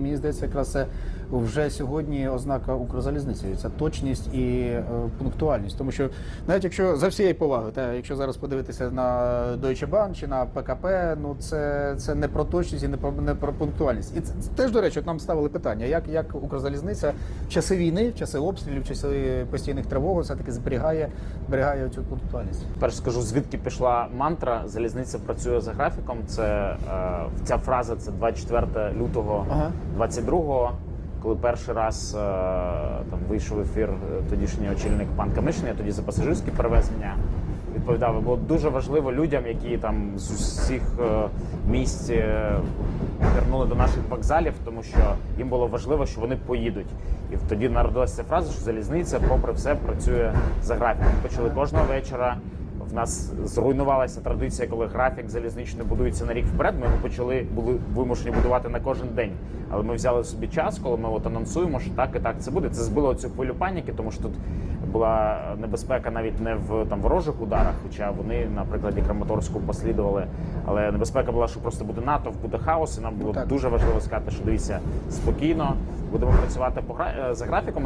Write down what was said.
Мені здається, якраз це вже сьогодні ознака Укрзалізниці. Це точність і е, пунктуальність. Тому що навіть якщо за всієї поваги, та якщо зараз подивитися на Deutsche Bank чи на ПКП, ну це, це не про точність і не про не про пунктуальність. І це, це теж до речі, от нам ставили питання, як, як Укрзалізниця в часи війни, в часи обстрілів, в часи постійних тривог, все таки зберігає, зберігає цю пунктуальність. Перш скажу, звідки пішла мантра. Залізниця працює за графіком. Це е, ця фраза це 24 лютого Ага. 22-го, коли перший раз е, там вийшов ефір е, тодішній очільник пан Камишин, я тоді за пасажирські перевезення відповідав. Було дуже важливо людям, які там з усіх е, місць вернули до наших вокзалів, тому що їм було важливо, що вони поїдуть. І тоді народилася фраза, що залізниця, попри все, працює за графіком. Почали кожного вечора. В нас зруйнувалася традиція, коли графік залізничний будується на рік вперед. Ми його почали були вимушені будувати на кожен день. Але ми взяли собі час, коли ми от анонсуємо, що так і так це буде. Це збило цю хвилю паніки, тому що тут була небезпека навіть не в там ворожих ударах, хоча вони на прикладі Краматорську послідували. Але небезпека була, що просто буде натовп, буде хаос, і нам було так. дуже важливо сказати, що дивіться спокійно, будемо працювати по е, за графіком.